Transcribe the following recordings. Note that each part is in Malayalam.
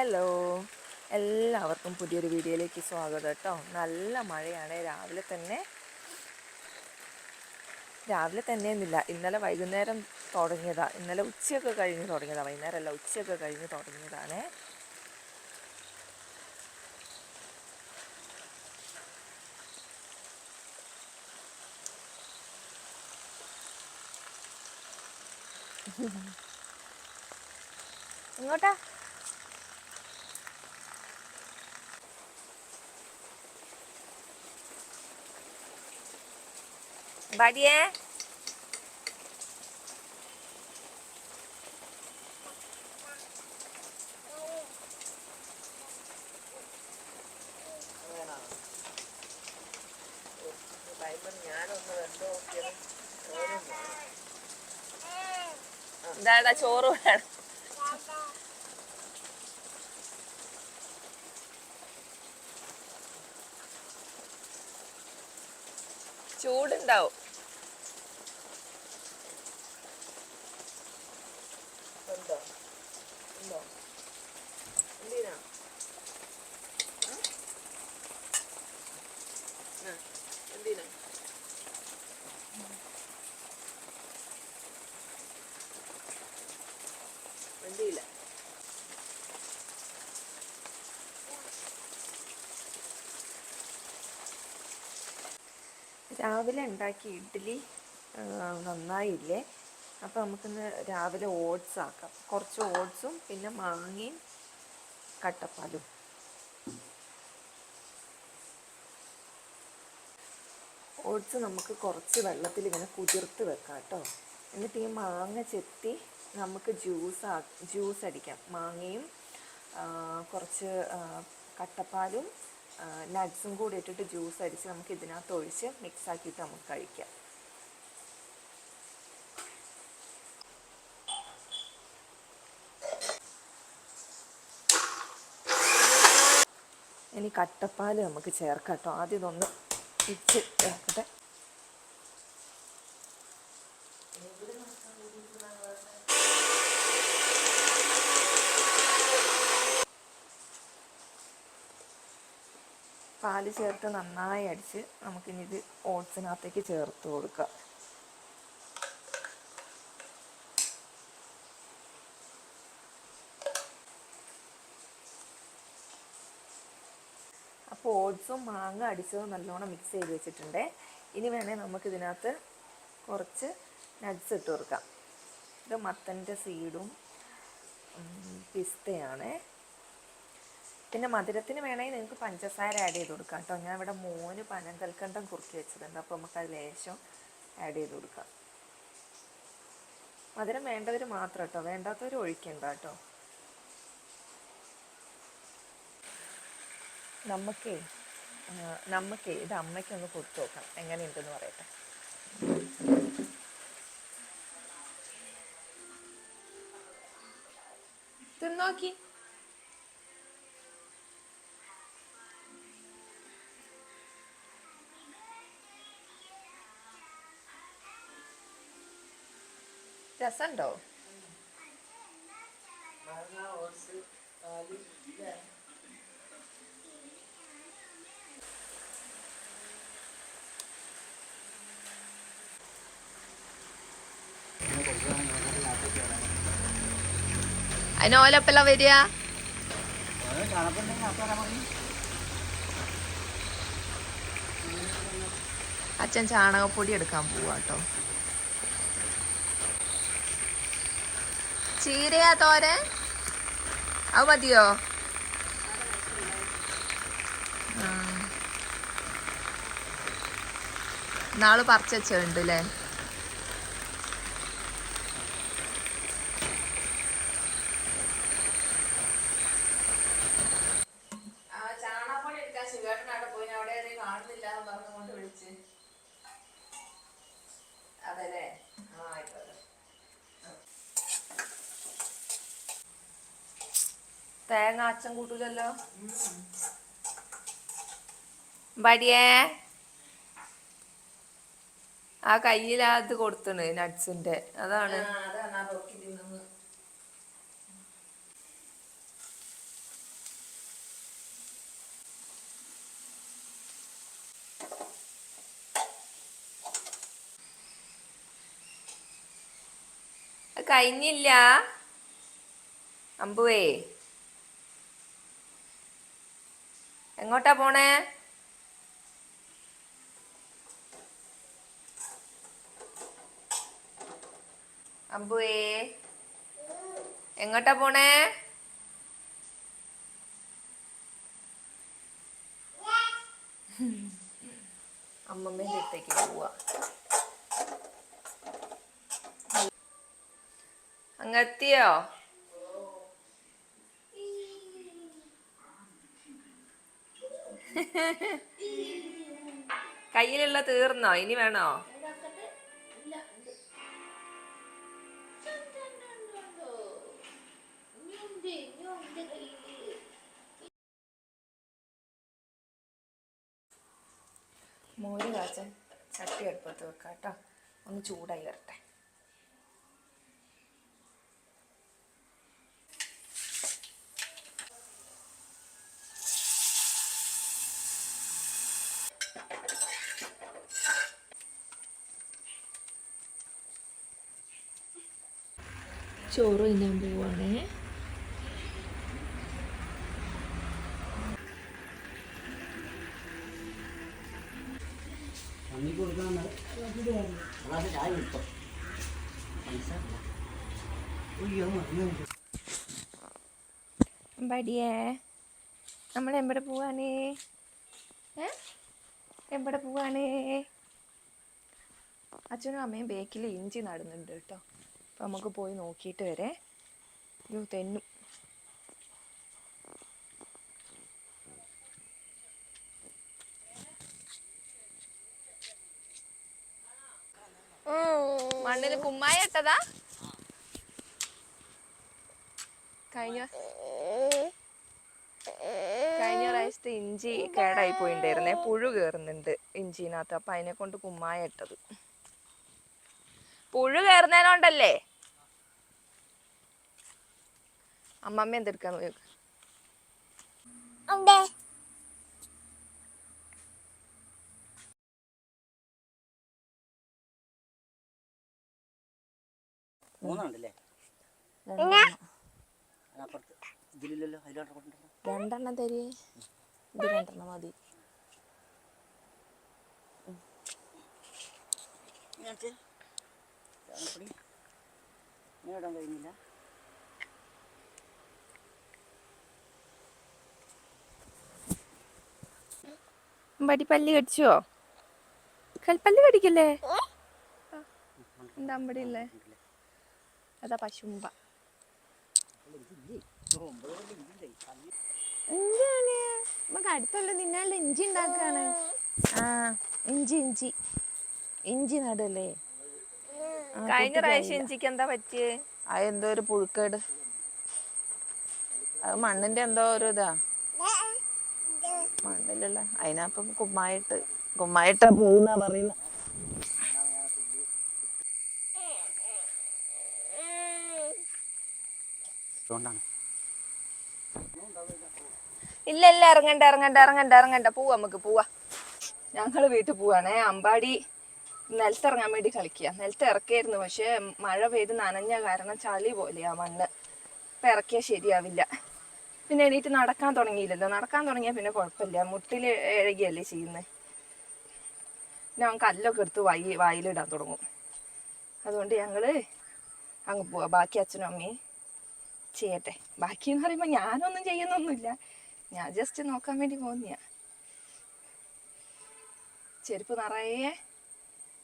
ഹലോ. എല്ലാവർക്കും പുതിയൊരു വീഡിയോയിലേക്ക് സ്വാഗതം കേട്ടോ. നല്ല മഴയാണ്. രാവിലെ തന്നെ രാവിലെ തന്നെ എന്നില്ല. ഇന്നലെ വൈകുന്നേരം തുടങ്ങിയതാ. ഇന്നലെ ഉച്ചയൊക്കെ കഴിഞ്ഞ് തുടങ്ങിയതാ. വൈകുന്നേരം അല്ല ഉച്ചയൊക്കെ കഴിഞ്ഞ് തുടങ്ങിയതാണ്. ഇങ്ങോട്ടാ. ബാഡിയേ ഇതാ ചോറ് വേണം. ചൂടുണ്ടാവും. രാവിലെ ഉണ്ടാക്കിയ ഇഡ്ഡലി നന്നായില്ലേ? അപ്പോൾ നമുക്കിന്ന് രാവിലെ ഓട്സ് ആക്കാം. കുറച്ച് ഓട്സും പിന്നെ മാങ്ങയും കട്ടപ്പാലും. ഓട്സ് നമുക്ക് കുറച്ച് വെള്ളത്തിൽ ഇങ്ങനെ കുതിർത്ത് വെക്കാം കേട്ടോ. എന്നിട്ട് ഈ മാങ്ങ ചെത്തി നമുക്ക് ജ്യൂസ് ആ ജ്യൂസ് അടിക്കാം. മാങ്ങയും കുറച്ച് കട്ടപ്പാലും നട്ട്സും കൂടി ഇട്ടിട്ട് ജ്യൂസ് അടിച്ച് നമുക്ക് ഇതിനകത്ത് ഒഴിച്ച് മിക്സ് ആക്കിയിട്ട് നമുക്ക് കഴിക്കാം. ഇനി കട്ടപ്പാൽ നമുക്ക് ചേർക്കാം കേട്ടോ. ആദ്യം ഇതൊന്ന് ഇച്ച് ചേർക്കട്ടെ. പാൽ ചേർത്ത് നന്നായി അടിച്ച് നമുക്കിനി ഇത് ഓട്സിനകത്തേക്ക് ചേർത്ത് കൊടുക്കാം. അപ്പോൾ ഓട്സും മാങ്ങ അടിച്ചതും നല്ലോണം മിക്സ് ചെയ്ത് വെച്ചിട്ടുണ്ട്. ഇനി വേണേൽ നമുക്കിതിനകത്ത് കുറച്ച് നട്ട്സ് ഇട്ട് കൊടുക്കാം. ഇത് മത്തന്റെ സീഡും പിസ്തയാണ് പിന്നെ മധുരത്തിന് വേണമെങ്കിൽ നിങ്ങൾക്ക് പഞ്ചസാര ആഡ് ചെയ്ത് കൊടുക്കാം കേട്ടോ. ഞാൻ ഇവിടെ മോന് പനം കൽക്കണ്ടം കുറുക്കി വെച്ചിട്ടുണ്ട് അപ്പോൾ നമുക്ക് അത് ലേശം ആഡ് ചെയ്ത് കൊടുക്കാം. മധുരം വേണ്ടവർ മാത്രം കേട്ടോ. വേണ്ടാത്തവർ ഒഴിക്കണ്ട കേട്ടോ. നമുക്കേ നമുക്കേ ഇത് അമ്മയ്ക്കൊന്ന് കൊടുത്തു നോക്കാം. എങ്ങനെയുണ്ടെന്ന് പറയട്ടെ. തിന്നോക്കി. രസമുണ്ടോ അതിനോലപ്പല്ല വരിക? അച്ഛൻ ചാണകപ്പൊടി എടുക്കാൻ പോവാ ചീരയാ തോരൻ? അത് മതിയോ. നാൾ പറിച്ചുണ്ട് അല്ലേ അതെ കാണുന്നില്ല എന്ന് അതല്ലേ? തേങ്ങ അച്ഛൻ കൂട്ടൂലല്ലോ? ബടിയേ ആ കയ്യിലാ കൊടുത്തണ് നട്ട്സിന്റെ. അതാണ്. കഴിഞ്ഞില്ല. അമ്പുവേ. എങ്ങോട്ടാ പോണേ? അമ്പുവേ എങ്ങോട്ടാ പോണേ? അമ്മമ്മേന്റെ അടുത്തേക്ക് പോവാ. അങ്ങെത്തിയോ കയ്യിലുള്ള തീർന്നോ? ഇനി വേണോ? മോര് കാച്ചൻ ചട്ടി അടുപ്പത്ത് വെക്കാം കേട്ടോ ഒന്ന് ചൂടായി വരട്ടെ. ചോറ് തിന്നാൻ പോവാണേ. അമ്പാടിയേ നമ്മൾ എവിടെ പോവാണ്? എവിടെ പോവാണ്? അച്ഛനും അമ്മയും ബേക്കിൽ ഇഞ്ചി നടുന്നുണ്ട് കേട്ടോ. അപ്പം നമുക്ക് പോയി നോക്കിയിട്ട് വരെ. അയ്യോ തെന്നു മണ്ണിൽ കുമ്മായ ഇട്ടതാ? കഴിഞ്ഞ? കഴിഞ്ഞ പ്രാവശ്യത്തെ ഇഞ്ചി കേടായി പോയിണ്ടായിരുന്നേ. പുഴു കയറുന്നുണ്ട് ഇഞ്ചിനകത്ത്. അപ്പൊ അതിനെ കൊണ്ട് കുമ്മായ ഇട്ടത്. പുഴു കയറുന്നതിനോണ്ടല്ലേ അമ്മമ്മ എന്തെടുക്കാൻ കൊണ്ടുവരണം രണ്ടെണ്ണം തരിയേ ഇത് രണ്ടെണ്ണം മതി. ഞാൻ കഴിഞ്ഞില്ല അമ്പാടി പല്ല് കടിച്ചോ? കൽപ്പല്ല് കടിക്കല്ലേ? എന്താ അമ്പടി ഇല്ലേ അതാ പശുമ്പ. എന്താണ്? നമുക്ക് അടുത്തുള്ള നിന്നാലും ഇഞ്ചി ഉണ്ടാക്കാണ്. ആ ഇഞ്ചി ഇഞ്ചി. ഇഞ്ചി നടല്ലേ? കഴിഞ്ഞ പ്രാവശ്യം ഇഞ്ചിക്ക് എന്താ പറ്റിയേ? ആ എന്തോ ഒരു പുഴുക്കേട്. അത് മണ്ണിന്റെ എന്തോ ഒരു ഇതാ. മണ്ണിലുള്ള അതിനപ്പം കുമ്മായിട്ട് കുമ്മായിട്ട പോകുന്ന പറയുന്ന. ഇല്ല ഇല്ല ഇറങ്ങണ്ട ഇറങ്ങണ്ട ഇറങ്ങണ്ട ഇറങ്ങണ്ട. പോവാ നമുക്ക് പോവാ. ഞങ്ങൾ വീട്ടിൽ പോവാണേ. അമ്പാടി നിലത്തിറങ്ങാൻ വേണ്ടി കളിക്കുക നിലത്ത് ഇറക്കിയായിരുന്നു പക്ഷെ മഴ പെയ്ത് നനഞ്ഞ കാരണം ചളി പോലെയാ മണ്ണ്. ഇപ്പൊ ഇറക്കിയാൽ ശരിയാവില്ല. പിന്നെ എണീറ്റ് നടക്കാൻ തുടങ്ങിയില്ലല്ലോ. നടക്കാൻ തുടങ്ങിയാൽ പിന്നെ കുഴപ്പമില്ല. മുട്ടിൽ ഇഴകിയല്ലേ ചെയ്യുന്നത് പിന്നെ അവൻ കല്ലൊക്കെ എടുത്ത് വായി വായിലിടാൻ തുടങ്ങും. അതുകൊണ്ട് ഞങ്ങൾ അങ്ങ് പോവാ. ബാക്കി അച്ഛനും അമ്മയും ചെയ്യട്ടെ. ബാക്കി എന്ന് പറയുമ്പോൾ ഞാനൊന്നും ചെയ്യുന്നൊന്നുമില്ല. ഞാൻ ജസ്റ്റ് നോക്കാൻ വേണ്ടി പോകുന്നയാ ചെരുപ്പ് നിറയെ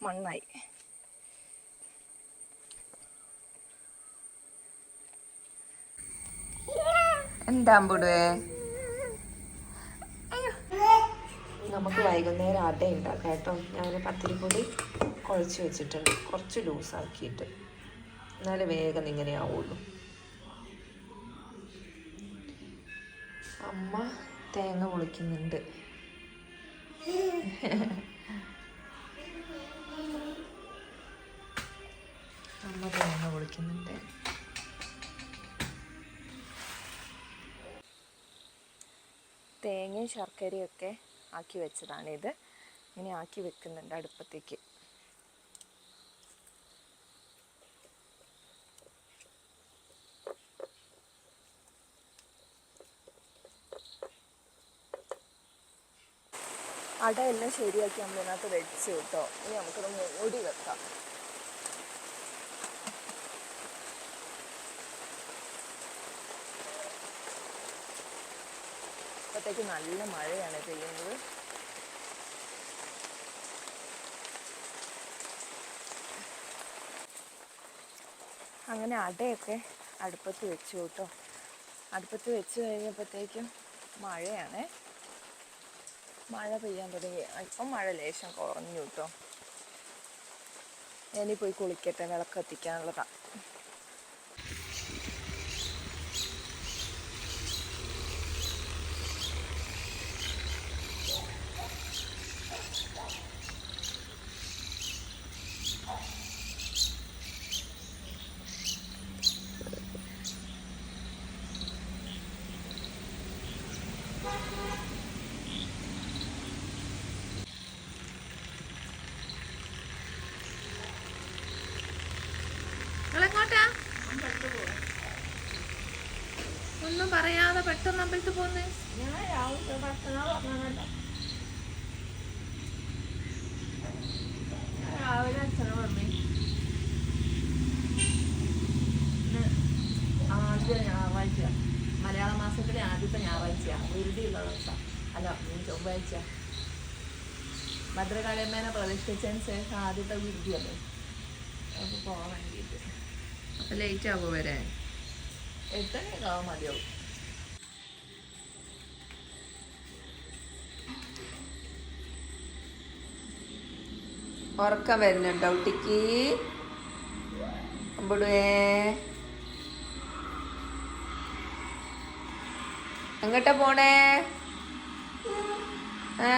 മണ്ണായി. എന്താ പൊടുവേ നമുക്ക് വൈകുന്നേരം അട ഉണ്ടാക്കാം കേട്ടോ. ഞാൻ പത്തിരിപ്പൊടി കുഴച്ച് വെച്ചിട്ടുണ്ട്. കുറച്ച് ലൂസാക്കിയിട്ട് എന്നാലേ വേഗം ഇങ്ങനെ ആവുള്ളൂ. അമ്മ തേങ്ങ പൊളിക്കുന്നുണ്ട് അമ്മ തേങ്ങ പൊളിക്കുന്നുണ്ട് തേങ്ങയും ശർക്കരയും ഒക്കെ ആക്കി വെച്ചതാണിത്. ഇങ്ങനെ ആക്കി വെക്കുന്നുണ്ട് അടുപ്പത്തേക്ക്. അടയെല്ലാം ശരിയാക്കി നമ്മൾ ഇതിനകത്ത് വെച്ച് കേട്ടോ. ഇനി നമുക്കത് മൂടി വെക്കാം. ഇപ്പോഴത്തേക്ക് നല്ല മഴയാണ് പെയ്യുന്നത് അങ്ങനെ അടയൊക്കെ അടുപ്പത്ത് വെച്ചു കേട്ടോ. അടുപ്പത്ത് വെച്ച് കഴിഞ്ഞപ്പോഴത്തേക്കും മഴയാണ്. മഴ പെയ്യാൻ തുടങ്ങി. ഇപ്പം മഴ ലേശം കുറഞ്ഞു കേട്ടോ. ഞാനീ പോയി കുളിക്കട്ടെ വിളക്ക് കത്തിക്കാനുള്ളതാ നിങ്ങളെങ്ങോട്ടാ? ഒന്നും പറയാതെ പെട്ടെന്ന് അമ്പലത്തിൽ പോന്നേ രാവിലെ ആദ്യം അച്ഛനെ മമ്മി ഇന്ന് ഞായറാഴ്ച. മലയാള മാസത്തിലെ ആദ്യത്തെ ഞായറാഴ്ച വിരുതിയുള്ള ദിവസം. അല്ല ചൊവ്വാഴ്ച ഭദ്രകാളിയമ്മേനെ പ്രതിഷ്ഠിച്ചതിന് ശേഷം ആദ്യത്തെ വിരുതിയല്ലേ അപ്പോൾ പോകാൻ വേണ്ടിയിട്ട്. അപ്പൊ ലേറ്റ് ആകുമോ വരാൻ? എത്തണേക്കാവും ആവാൻ മതിയാവും. ഉറക്കം വരുന്നുണ്ടോ കുട്ടിക്ക്? അമ്പടുവേ എങ്ങോട്ടാ പോണേ? ഏ?